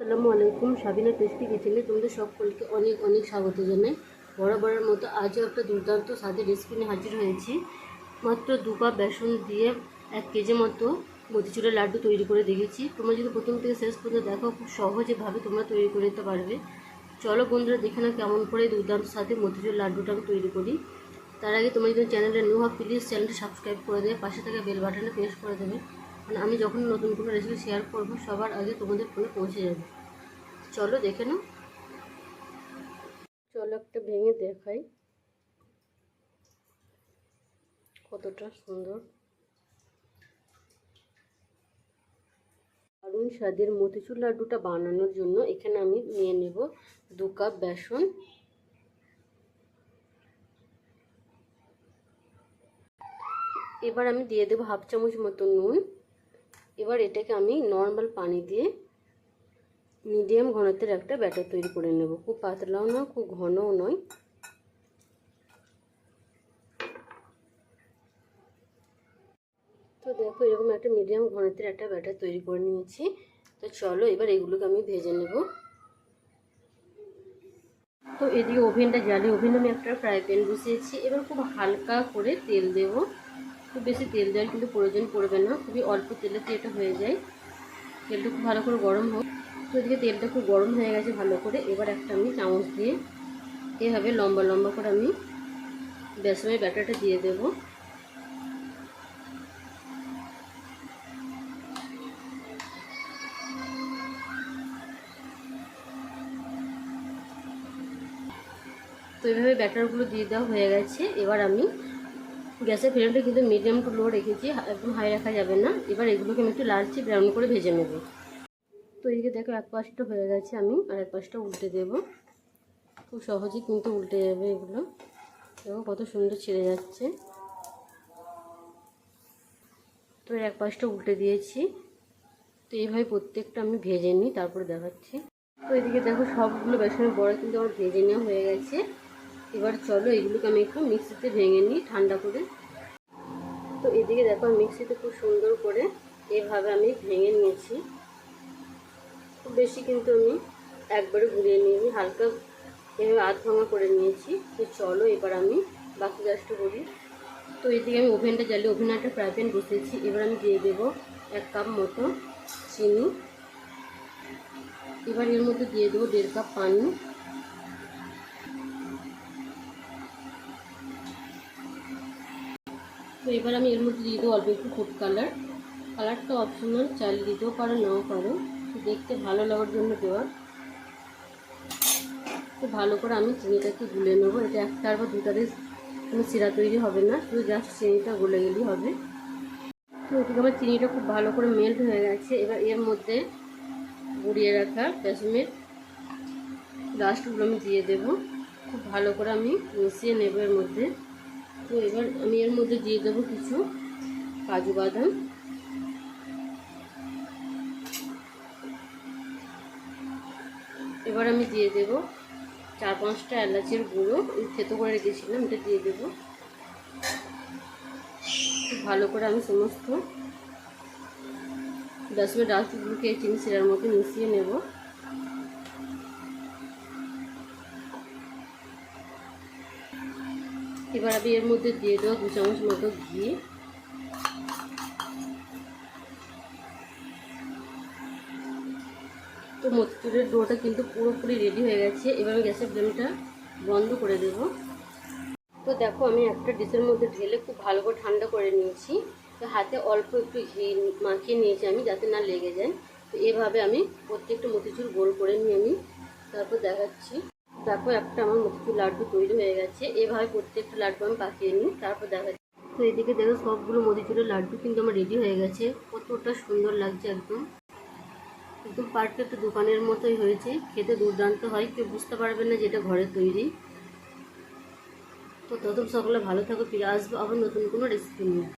আসসালামু আলাইকুম, সাবিনা টেস্টি কিচেনে তোমাদের সকলকে অনেক অনেক স্বাগত জানাই। বরাবরের মতো আজও একটা দুর্দান্ত স্বাদের রেসিপি নিয়ে হাজির হয়েছি। মাত্র দু কাপ বেসন দিয়ে এক কেজি মতো মতিচুরের লাড্ডু তৈরি করে দেখেছি। তোমরা যদি প্রথম থেকে শেষ পর্যন্ত দেখো, খুব সহজেভাবে তোমরা তৈরি করে নিতে পারবে। চলো বন্ধুরা, দেখে না কেমন করে দুর্দান্ত স্বাদে মতিচুরের লাড্ডুটা আমি তৈরি করি। তার আগে তোমরা যদি চ্যানেলটা নিউ হও প্লিজ চ্যানেলটা সাবস্ক্রাইব করে দেবে, পাশে থাকা বেল বাটনে প্রেস করে দেবে। মানে আমি যখন নতুন কোনো রেসিপি শেয়ার করব, সবার আগে তোমাদের ফোনে পৌঁছে যাবে। চলো দেখে নাও। চলো একটা ভেঙে দেখাই। কতটা সুন্দর। দারুণ স্বাদের মতিচুর লাড্ডুটা বানানোর জন্য এখানে আমি নিয়ে নেব দু কাপ বেসন। এবার আমি দিয়ে দেবো হাফ চামচ মতো নুন। এবার এটাকে আমি নর্মাল পানি দিয়ে মিডিয়াম ঘনত্বের একটা ব্যাটার তৈরি করে নেব। খুব পাতলাও না, খুব ঘনও নয়। তো দেখো, এরকম একটা মিডিয়াম ঘনত্বের একটা ব্যাটার তৈরি করে নিয়েছি। তো চলো, এবার এগুলোকে আমি ভেজে নেব। তো এদিকে ওভেনটা জ্বালিয়ে ওভেনে আমি একটা ফ্রাই প্যান বসিয়েছি। এবার খুব হালকা করে তেল দেব। খুব বেশি তেল দেওয়ার কিন্তু প্রয়োজন পড়বে না, খুবই অল্প তেলেতে এটা হয়ে যায়। তেলটা খুব ভালো করে গরম হোক। তো এদিকে তেলটা খুব গরম হয়ে গেছে ভালো করে, এবার একটা আমি চামচ দিয়ে এভাবে লম্বা লম্বা করে আমি বেসনের ব্যাটারটা দিয়ে দেব। তো এইভাবে ব্যাটারগুলো দিয়ে দেওয়া হয়ে গেছে, এবার আমি গ্যাসের ফ্লেমটা কিন্তু মিডিয়াম টু লো রেখেছি, একদম হাই রাখা যাবে না। এবার এগুলোকে আমি একটু লালচে ব্রাউন করে ভেজে নেব। তো এদিকে দেখো, এক পাশটা হয়ে গেছে আমি, আর এক পাশটা উল্টে দেব। খুব সহজেই কিন্তু উল্টে যাবে এগুলো। দেখো কত সুন্দর ছেড়ে যাচ্ছে। তো এক পাশটা উল্টে দিয়েছি। তো এইভাবে প্রত্যেকটা আমি ভেজে নিই, তারপরে দেখাচ্ছি। তো এদিকে দেখো সবগুলো বেসনের বড়া কিন্তু আমার ভেজে নেওয়া হয়ে গেছে। এবার চলো, এগুলোকে আমি একটু মিক্সিতে ভেঙে নিই, ঠান্ডা করে। তো এদিকে দেখো মিক্সিতে খুব সুন্দর করে এভাবে আমি ভেঙে নিয়েছি। খুব বেশি কিন্তু আমি একবারে ঘুরিয়ে নিয়ে হালকা এভাবে আধ ভাঙা করে নিয়েছি। তো চলো, এবার আমি বাকি কাজটা করি। তো এদিকে আমি ওভেনটা জ্বালিয়ে, ওভেনে একটা ফ্রাই প্যান বসিয়েছি। এবার আমি দিয়ে দেবো এক কাপ মতো চিনি। এবার এর মধ্যে দিয়ে দেবো দেড় কাপ পানি। তো এবার আমি এর মধ্যে দিয়ে দেবো অল্প একটু ফুড কালার কালারটা অপশনাল চাল দিতেও পারো, নাও পারো। দেখতে ভালো লাগার জন্য দেওয়া। খুব ভালো করে আমি চিনিটাকে গুলে নেব। এটা একটার বা দুটারে কোনো সিরা তৈরি হবে না, শুধু জাস্ট চিনিটা গলে গেলেই হবে। তো এদিকে আমার চিনিটা খুব ভালো করে মেল্ট হয়ে গেছে। এবার এর মধ্যে গুড়িয়ে রাখা বেসমের লাস্টগুলো আমি দিয়ে দেব। খুব ভালো করে আমি মিশিয়ে নেব এর মধ্যে। তো এবার আমি এর মধ্যে দিয়ে দেবো কিছু কাজু বাদাম। এবার আমি দিয়ে দেব চার পাঁচটা এলাচের গুঁড়ো। থেতো করে রেখেছিলাম, এটা দিয়ে দেব। ভালো করে আমি সমস্ত দশমের ডাস্টগুলোকে চিনি শিরার মধ্যে মিশিয়ে নেব। এবার আমি এর মধ্যে দিয়ে দেবো দু চামচ মতো ঘি। তো মতিচুরের ডোটা কিন্তু পুরোপুরি রেডি হয়ে গেছে। এবার আমি গ্যাসের ফ্লেমটা বন্ধ করে দেব। তো দেখো, আমি একটা ডিশের মধ্যে ঢেলে খুব ভালো করে ঠান্ডা করে নিয়েছি। তো হাতে অল্প একটু ঘি মাখিয়ে নিয়েছি আমি যাতে না লেগে যায়। তো এভাবে আমি প্রত্যেকটা মতিচুর গোল করে নিয়ে আমি তারপর দেখাচ্ছি। দেখো একটা আমার মতিচুর লাড্ডু তৈরি হয়ে গেছে। এভাবে প্রত্যেকটা লাড্ডু আমি পাকিয়ে নিই, তারপর দেখাচ্ছি তো এদিকে দেখো সবগুলো মতিচুরের লাড্ডু কিন্তু আমার রেডি হয়ে গেছে। কতটা সুন্দর লাগছে একদম। একদম পারফেক্ট দোকানের মতোই হয়েছে। খেতে দুর্দান্ত হয়, কেউ বুঝতে পারবেন না যেটা ঘরে তৈরি। তো তত সকলে ভালো থাকো, ফিরে আসব আবার নতুন কোনো রেসিপি নিয়ে।